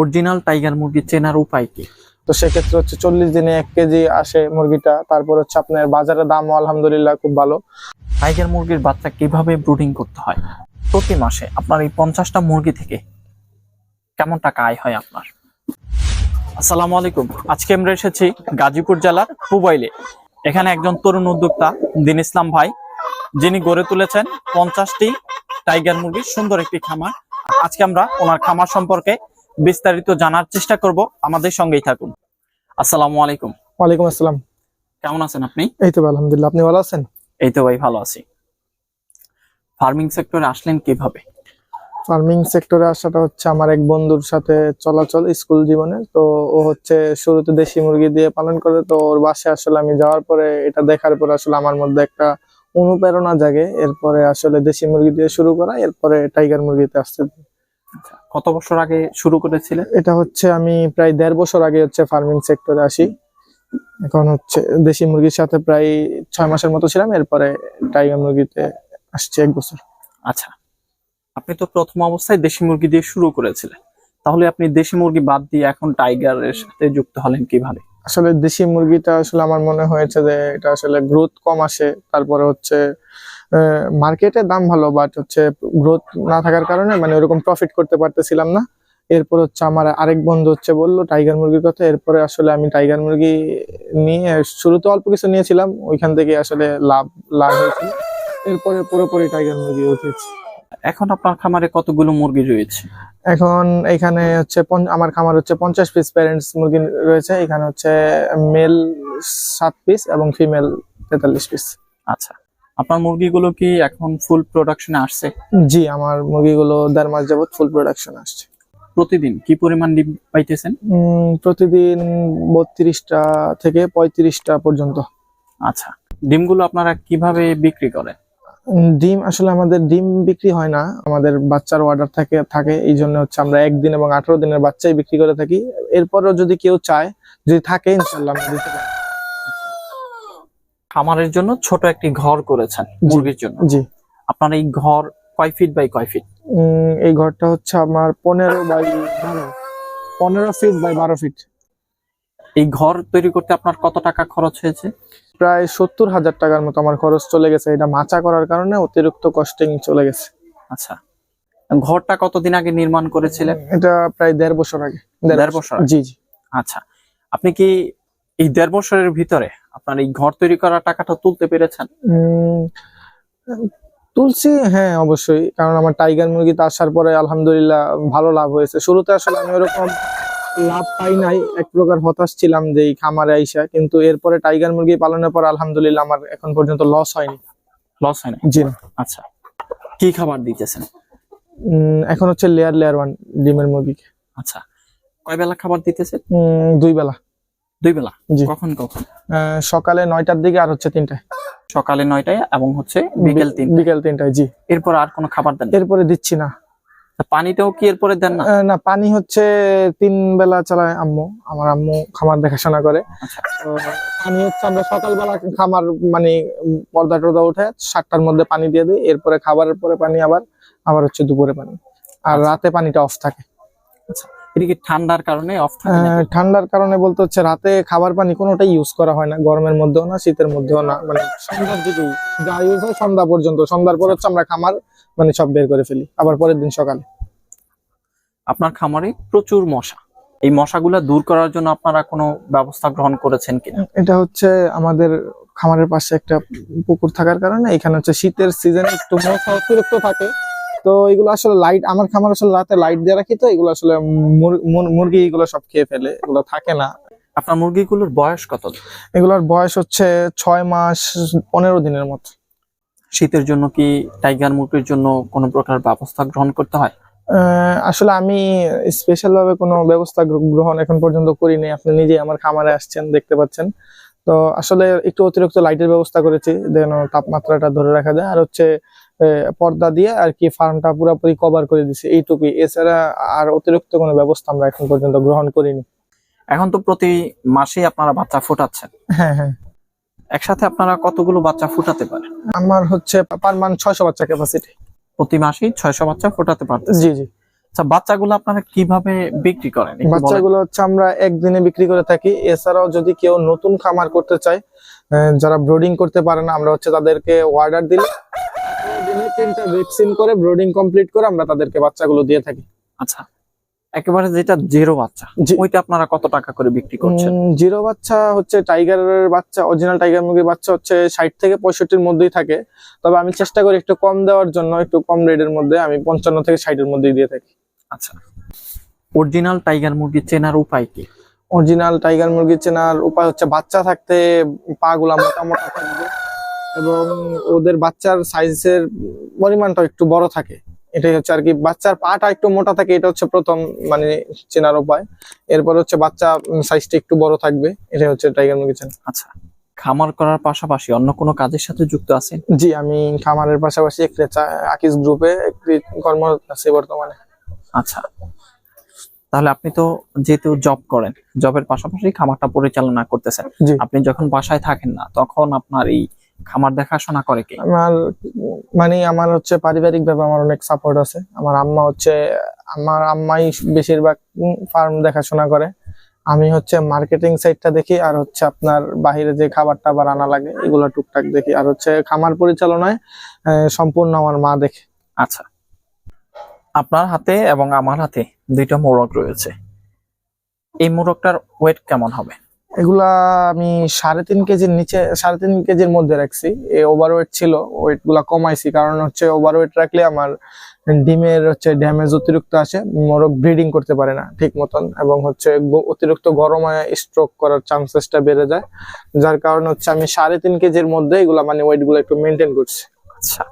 Original tiger মুরগি চেনার উপায় কি? তো সেক্ষেত্রে হচ্ছে চল্লিশ দিনে এক কেজি আসে মুরগিটা তারপর হচ্ছে আপনার বাজারের দামও আলহামদুলিল্লাহ খুব ভালো। টাইগার মুরগির বাচ্চা কীভাবে ব্রুডিং করতে হয়? প্রতি মাসে আপনার এই পঞ্চাশটা মুরগি থেকে কেমন টাকা আয় হয় আপনার? আসসালামু আলাইকুম। আজকে আমরা এসেছি গাজীপুর জেলার পুবাইলে। এখানে একজন তরুণ উদ্যোক্তা দিন ইসলাম ভাই যিনি গড়ে তুলেছেন পঞ্চাশটি টাইগার মুরগির সুন্দর একটি খামার। আজকে আমরা ওনার খামার সম্পর্কে বিস্তারিত জানার চেষ্টা করব আমাদের সঙ্গেই থাকুন। আসসালামু আলাইকুম। ওয়ালাইকুম আসসালাম। কেমন আছেন আপনি? এই তো আলহামদুলিল্লাহ। আপনি ভালো আছেন? এই তো ভাই ভালো আছি। ফার্মিং সেক্টরে আসলেন কীভাবে? ফার্মিং সেক্টরে আসাটা হচ্ছে আমার এক বন্ধুর সাথে চলাচল স্কুল জীবনে। তো ও হচ্ছে শুরুতে দেশি মুরগি দিয়ে পালন করে। তো ওর বাসায় আসলে আমি যাওয়ার পরে এটা দেখার পরে আসলে আমার মধ্যে একটা অনুপ্রেরণা জাগে। এরপরে আসলে দেশি মুরগি দিয়ে শুরু করা এরপরে টাইগার মুরগিতে আসছে কত বছর আগে শুরু করেছিলেন এটা হচ্ছে আমি প্রায় দেড় বছর আগে হচ্ছে ফার্মিং সেক্টরে আসি। এখন হচ্ছে দেশি মুরগির সাথে প্রায় ছয় মাসের মতো ছিলাম এরপরে টাইগার মুরগিতে আসছে এক বছর। আচ্ছা আপনি তো প্রথম অবস্থায় দেশি মুরগি দিয়ে শুরু করেছিলেন। তাহলে আপনি দেশি মুরগি বাদ দিয়ে এখন টাইগারের সাথে যুক্ত হলেন কীভাবে? আসলে দেশি মুরগিটা আসলে আমার মনে হয়েছে যে এটা আসলে গ্রোথ কম আসে, তারপরে হচ্ছে মার্কেটে দাম ভালো বাট হচ্ছে গ্রোথ না থাকার কারণে মানে ওরকম প্রফিট করতে পারতেছিলাম না। এরপর হচ্ছে আমার আরেক বন্ধু হচ্ছে বলল টাইগার মুরগির কথা। এরপরে আসলে আমি টাইগার মুরগি নিয়ে শুরুতে অল্প কিছু নিয়েছিলাম, ওইখান থেকে আসলে লাভ লাভ হয়েছিল। এরপরে পুরোপুরি টাইগার মুরগি উঠেছে। এখন আপনার খামারে কতগুলো মুরগি রয়েছে? এখন এখানে হচ্ছে আমার খামার হচ্ছে পঞ্চাশ পিস প্যারেন্টস মুরগি রয়েছে। এখানে হচ্ছে মেল সাত পিস এবং ফিমেল তেতাল্লিশ পিস আচ্ছা আপনার মুরগিগুলো কি এখন ফুল প্রোডাকশনে আসছে? জি আমার মুরগিগুলো দেড় মাস যাবত ফুল প্রোডাকশন আসছে। প্রতিদিন কি পরিমাণ ডিম পাইতেছেন? প্রতিদিন বত্রিশটা থেকে পঁয়ত্রিশটা পর্যন্ত। আচ্ছা ডিমগুলো আপনারা কীভাবে বিক্রি করেন? ডিম আসলে আমাদের ডিম বিক্রি হয় না। আমাদের বাচ্চার অর্ডার থাকে থাকে এই জন্য হচ্ছে আমরা একদিন এবং আঠারো দিনের বাচ্চাই বিক্রি করে থাকি। এরপরও যদি কেউ চায় যদি থাকে ইনশাল্লাহ আমরা দিতে পারি। খামারের জন্য ছোট একটি ঘর করেছেন মুরগির জন্য। জি। আপনার এই ঘর কয় ফিট বাই কয় ফিট এই ঘরটা হচ্ছে আমার পনেরো বাই বারো। পনেরো ফিট বাই বারো ফিট এই ঘর তৈরি করতে আপনার কত টাকা খরচ হয়েছে? প্রায় সত্তর হাজার টাকার মতো আমার খরচ চলে গেছে। এটা মাচা করার কারণে অতিরিক্ত কস্টিং চলে গেছে। আচ্ছা। ঘরটা কতদিন আগে নির্মাণ করেছিলেন? এটা প্রায় দেড় বছর আগে। দেড় বছর। জি জি। আচ্ছা। আপনি কি এই দেড় বছরের ভিতরে আপনার এই ঘর তৈরি করার টাকাটা তুলতে পেরেছেন? তুলসী হ্যাঁ অবশ্যই। কারণ আমার টাইগার মুরগিতে আসার পরে আলহামদুলিল্লাহ ভালো লাভ হয়েছে। শুরুতে আসলে আমি ওরকম লাভ পাই নাই। এক প্রকার হতাশ ছিলাম যে এই খামারে আইসা কিন্তু এরপরে টাইগার মুরগি পালনের পর আলহামদুলিল্লাহ আমার এখন পর্যন্ত লস হয়নি। লস হয় না জি। আচ্ছা। কি খাবার দিতেছেন? এখন হচ্ছে লেয়ার লেয়ার ওয়ান ডিমের মুরগিকে আচ্ছা। কয় বেলা খাবার দিতেছে দুই বেলা। দুই বেলা? জি। কখন কখন? সকালে নয়টার দিকে আর হচ্ছে তিনটায়। সকালে নয়টায় এবং হচ্ছে বিকেল তিন বিকেল তিনটায় জি। এরপর আর কোনো খাবার দেন এরপরে দিচ্ছি না। পানিটাও কি এরপরে দেন না? না পানি হচ্ছে তিন বেলা চালায় আম্মু। আমার আম্মু খামার দেখাশোনা করে। আচ্ছা। তো পানি হচ্ছে আমরা সকালবেলা খামার মানে পর্দা টর্দা উঠে সাতটার মধ্যে পানি দিয়ে দিই। এরপরে খাবারের পরে পানি আবার আবার হচ্ছে দুপুরে পানি। আর আচ্ছা। রাতে পানিটা অফ থাকে। এটা কি ঠান্ডার কারণে অফ আহ, ঠান্ডার কারণে বলতে হচ্ছে রাতে খাবার পানি কোনোটাই ইউজ করা হয় না গরমের মধ্যেও না শীতের মধ্যেও না মানে সন্ধ্যার দিকেই যা ইউজ হয় সন্ধ্যা পর্যন্ত সন্ধ্যার পর হচ্ছে আমরা খামার মানে সব বের করে ফেলি আবার পরের দিন সকালে। আপনার খামারে প্রচুর মশা এই মশাগুলা দূর করার জন্য আপনারা কোনো ব্যবস্থা গ্রহণ করেছেন কিনা? এটা হচ্ছে আমাদের খামারের পাশে একটা পুকুর থাকার কারণে এখানে হচ্ছে শীতের সিজনে একটু মশা অতিরিক্ত থাকে তো এগুলো আসলে লাইট আমার খামার আসলে রাতে লাইট দিয়ে রাখি তো এগুলো আসলে মুর- মুর- মুরগি এগুলো সব খেয়ে ফেলে এগুলো থাকে না। আপনার মুরগিগুলোর বয়স কত? এগুলোর বয়স হচ্ছে ছয় মাস পনেরো দিনের মতো। শীতের জন্য কি টাইগার মুরগির জন্য কোনো প্রকার ব্যবস্থা গ্রহণ করতে হয়? আসলে আমি স্পেশাল ভাবে কোনো ব্যবস্থা গ্রহণ এখন পর্যন্ত করিনি। আপনি নিজে আমার খামারে আসছেন দেখতে পাচ্ছেন। তো আসলে একটু অতিরিক্ত লাইটের ব্যবস্থা করেছি যেন তাপমাত্রাটা ধরে রাখা যায়। আর হচ্ছে পর্দা দিয়ে আর কি ফার্মটা পুরোপুরি কভার করে দিছি এইটুকুই। এছাড়া আর অতিরিক্ত কোনো ব্যবস্থা আমরা এখন পর্যন্ত গ্রহণ করিনি। এখন তো প্রতি মাসেই আপনারা বাচ্চা ফোটাচ্ছেন। হ্যাঁ হ্যাঁ। একসাথে আপনারা কতগুলো বাচ্চা ফুটাতে পারেন? আমার হচ্ছে পার মান ছয়শো বাচ্চা ক্যাপাসিটি প্রতি মাসেই ছয়শো বাচ্চা ফোটাতে পারতেন। জি জি। আচ্ছা বাচ্চাগুলো আপনারা কীভাবে বিক্রি করেন? বাচ্চাগুলো হচ্ছে আমরা একদিনে বিক্রি করে থাকি। এছাড়াও যদি কেউ নতুন খামার করতে চায় যারা ব্রোডিং করতে পারে না আমরা হচ্ছে তাদেরকে অর্ডার দিলে দিনে তিনটা ভ্যাকসিন করে ব্রোডিং কমপ্লিট করে আমরা তাদেরকে বাচ্চাগুলো দিয়ে থাকি। আচ্ছা একেবারে যেটা জিরো বাচ্চা। ওইটা আপনারা কত টাকা করে বিক্রি করছেন? জিরো বাচ্চা হচ্ছে টাইগারের বাচ্চা অরিজিনাল টাইগার মুরগির বাচ্চা হচ্ছে ষাট থেকে পঁয়ষট্টির মধ্যেই থাকে। তবে আমি চেষ্টা করি একটু কম দেওয়ার জন্য একটু কম রেটের মধ্যে আমি পঞ্চান্ন থেকে ষাটের মধ্যেই দিয়ে থাকি। আচ্ছা। অরিজিনাল টাইগার মুরগি চেনার উপায় কি? অরিজিনাল টাইগার মুরগি চেনার উপায় হচ্ছে বাচ্চা থাকতে পা গুলা মোটা মোটা থাকবে এবং ওদের বাচ্চার সাইজের পরিমাণটা একটু বড় থাকে। এটাই হচ্ছে আর কি বাচ্চার পাটা একটু মোটা থাকে এটা হচ্ছে প্রথম মানে চেনার উপায়। এরপর হচ্ছে বাচ্চা সাইজটা একটু বড় থাকবে এটাই হচ্ছে টাইগার মুরগি চেনা। আচ্ছা খামার করার পাশাপাশি অন্য কোনো কাজের সাথে যুক্ত আছেন? জি আমি খামারের পাশাপাশি একটি আকিস গ্রুপে একটি কর্মরত আছি বর্তমানে। আচ্ছা। তাহলে আপনি তো যেহেতু জব করেন জবের পাশাপাশি খামারটা পরিচালনা করতেছেন। আপনি যখন বাসায় থাকেন না তখন আপনার এই খামার দেখাশোনা করে কি? আমার মানে আমার হচ্ছে পারিবারিক ভাবে আমার অনেক সাপোর্ট আছে। আমার আম্মা হচ্ছে আমার আম্মাই বেশিরভাগ ফার্ম দেখাশোনা করে। আমি হচ্ছে মার্কেটিং সাইডটা দেখি আর হচ্ছে আপনার বাহিরে যে খাবার টাবার আনা লাগে এগুলো টুকটাক দেখি। আর হচ্ছে খামার পরিচালনায় সম্পূর্ণ আমার মা দেখে। আচ্ছা। আপনার হাতে এবং আমার হাতে দুইটা মোরগ রয়েছে। এই মোরগটার ওয়েট কেমন হবে? এগুলা আমি সাড়ে তিন কেজির নিচে সাড়ে তিন কেজির মধ্যে রাখছি। এই ওভারওয়েট ছিল ওয়েটগুলা কমাইছি। কারণ হচ্ছে ওভার ওয়েট রাখলে আমার ডিমের হচ্ছে ড্যামেজ অতিরিক্ত আসে মোরগ ব্রিডিং করতে পারে না ঠিক মতন। এবং হচ্ছে অতিরিক্ত গরমে স্ট্রোক করার চান্সেসটা বেড়ে যায়। যার কারণে হচ্ছে আমি সাড়ে তিন কেজির মধ্যে এগুলা মানে ওয়েটগুলো একটু মেনটেন করছি। আচ্ছা।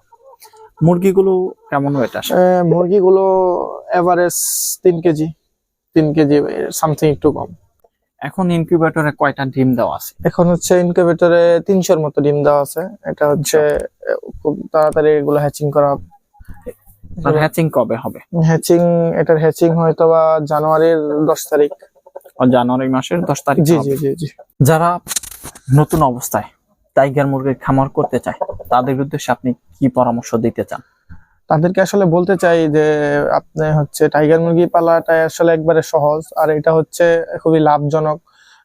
মুরগিগুলো কেমন ওয়েট আসে? মুরগিগুলো এভারেজ তিন কেজি তিন কেজি সামথিং একটু কম। এখন ইনকিউবেটরে কয়টা ডিম দেওয়া আছে? এখন হচ্ছে ইনকিউবেটরে তিনশোর মতো ডিম দেওয়া আছে। এটা হচ্ছে খুব তাড়াতাড়ি এগুলো হ্যাচিং করা হবে। হ্যাচিং কবে হবে? হ্যাচিং এটার হ্যাচিং হয়তো বা জানুয়ারির দশ তারিখ। জানুয়ারি মাসের দশ তারিখ জি জি জি জি। যারা নতুন অবস্থায় টাইগার মুরগির খামার করতে চায়, তাদের উদ্দেশ্যে আপনি কি পরামর্শ দিতে চান? তাদেরকে আসলে বলতে চাই যে, আপনি হচ্ছে টাইগার মুরগি পালাটা আসলে একবারে সহজ, আর এটা হচ্ছে খুবই লাভজনক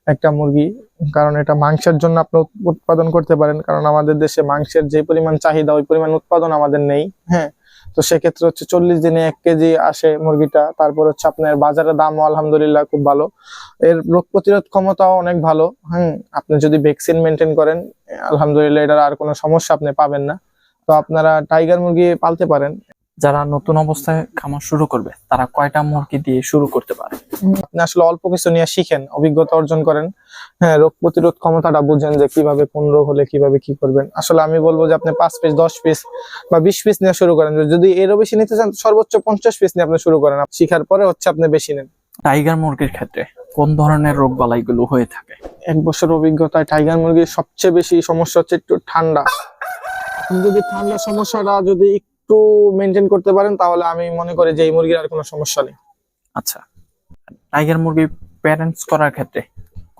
একটা মুরগি। কারণ এটা মাংসের জন্য আপনি উৎপাদন করতে পারেন, কারণ আমাদের দেশে মাংসের যে পরিমাণ চাহিদা, ওই পরিমাণ উৎপাদন আমাদের নেই হ্যাঁ। তো সেক্ষেত্রে হচ্ছে চল্লিশ দিনে এক কেজি আসে মুরগিটা, তারপর হচ্ছে আপনার বাজারের দামও আলহামদুলিল্লাহ খুব ভালো। এর রোগ প্রতিরোধ ক্ষমতাও অনেক ভালো হ্যাঁ আপনি যদি ভ্যাকসিন মেনটেন করেন, আলহামদুলিল্লাহ এটার আর কোনো সমস্যা আপনি পাবেন না। তো আপনারা টাইগার মুরগি পালতে পারেন। যারা নতুন অবস্থায় খামার শুরু করবে তারা কয়টা মুরগি দিয়ে শুরু করতে পারে? আপনি আসলে অল্প কিছু নিয়ে শিখেন অভিজ্ঞতা অর্জন করেন। হ্যাঁ রোগ প্রতিরোধ ক্ষমতাটা বুঝেন যে কীভাবে কোন রোগ হলে কীভাবে কি করবেন। আসলে আমি বলব যে আপনি পাঁচ পিস দশ পিস বা বিশ পিস নিয়ে শুরু করেন। যদি এরও বেশি নিতে চান সর্বোচ্চ পঞ্চাশ পিস নিয়ে আপনি শুরু করেন। শিখার পরে হচ্ছে আপনি বেশি নেন। টাইগার মুরগির ক্ষেত্রে কোন ধরনের রোগ বালাইগুলো হয়ে থাকে? এক বছর অভিজ্ঞতায় টাইগার মুরগির সবচেয়ে বেশি সমস্যা হচ্ছে একটু ঠান্ডা। যদি ঠান্ডা সমস্যাটা যদি একটু মেনটেন করতে পারেন তাহলে আমি মনে করি যে এই মুরগির আর কোনো সমস্যা নেই। আচ্ছা। টাইগার মুরগি প্যারেন্টস করার ক্ষেত্রে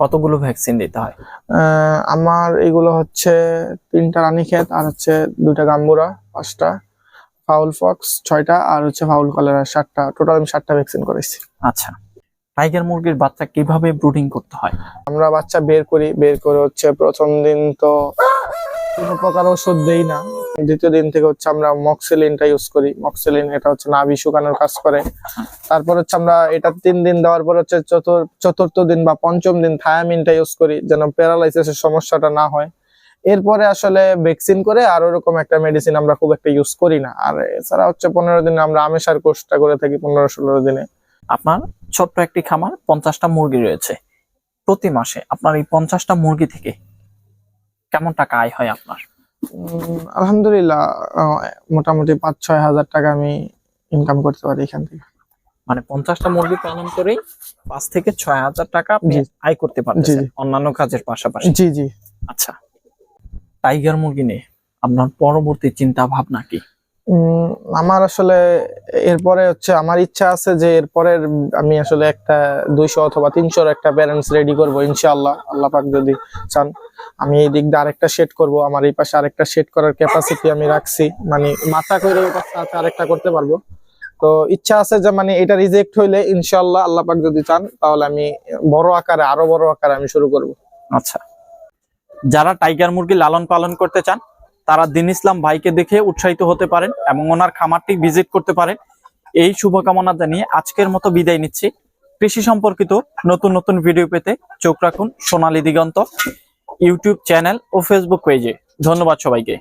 কতগুলো ভ্যাকসিন দিতে হয়? আমার এগুলো হচ্ছে তিনটা রানী ক্ষেত আর হচ্ছে দুইটা গাম্বুরা পাঁচটা ফাউল ফক্স ছয়টা আর হচ্ছে ফাউল কলেরা সাতটা টোটাল আমি সাতটা ভ্যাকসিন করেছি। আচ্ছা। টাইগার মুরগির বাচ্চা কীভাবে ব্রুডিং করতে হয়? আমরা বাচ্চা বের করি বের করে হচ্ছে প্রথম দিন তো কোনো প্রকার ওষুধ দেই না। দ্বিতীয় দিন থেকে হচ্ছে আমরা মক্সিলিনটা ইউজ করি। মক্সিলিন এটা হচ্ছে নাভি শুকানোর কাজ করে। তারপর হচ্ছে আমরা এটা তিন দিন দেওয়ার পর হচ্ছে চতুর চতুর্থ দিন বা পঞ্চম দিন থায়ামিনটা ইউজ করি, যেন প্যারালাইসিসের সমস্যাটা না হয়। এরপরে আসলে ভ্যাকসিন করে আর ওরকম একটা মেডিসিন আমরা খুব একটা ইউজ করি না। আর এছাড়া হচ্ছে পনেরো দিনে আমরা আমেশার কোর্সটা করে থাকি পনেরো ষোলো দিনে। আপনার ছোট্ট একটি খামার, পঞ্চাশটা মুরগি রয়েছে। প্রতি মাসে আপনার এই পঞ্চাশটা মুরগি থেকে কেমন টাকা আয় হয় আপনার? আলহামদুলিল্লাহ মোটামুটি পাঁচ ছয় হাজার টাকা আমি ইনকাম করতে পারি এখান থেকে। মানে পঞ্চাশটা মুরগি পালন করেই পাঁচ থেকে ছয় হাজার টাকা আপনি আয় করতে পারছেন জি। অন্যান্য কাজের পাশাপাশি। জি জি। আচ্ছা। টাইগার মুরগি নিয়ে আপনার পরবর্তী চিন্তা ভাবনা কি? আমার আসলে এরপরে হচ্ছে আমার ইচ্ছা আছে যে এরপরে আমি আসলে একটা দুইশো অথবা তিনশোর একটা প্যারেন্টস রেডি করব, ইনশাআল্লাহ। আল্লাহ পাক যদি চান, আমি এই দিক দিয়ে আরেকটা সেট করব। আমার এই পাশে আরেকটা সেট করার ক্যাপাসিটি আমি রাখছি। মানে মাথা করে ওই আরেকটা করতে পারব। তো ইচ্ছা আছে যে মানে এটা রিজেক্ট হইলে ইনশাল্লাহ আল্লাহ পাক যদি চান, তাহলে আমি বড় আকারে, আরও বড় আকারে আমি শুরু করব। আচ্ছা। যারা টাইগার মুরগি লালন পালন করতে চান তারা দিন ইসলাম ভাইকে দেখে উৎসাহিত হতে পারেন এবং ওনার খামারটি ভিজিট করতে পারেন। এই শুভকামনা জানিয়ে আজকের মতো বিদায় নিচ্ছি। কৃষি সম্পর্কিত নতুন নতুন ভিডিও পেতে চোখ রাখুন সোনালী দিগন্ত ইউটিউব চ্যানেল ও ফেসবুক পেজে। ধন্যবাদ সবাইকে।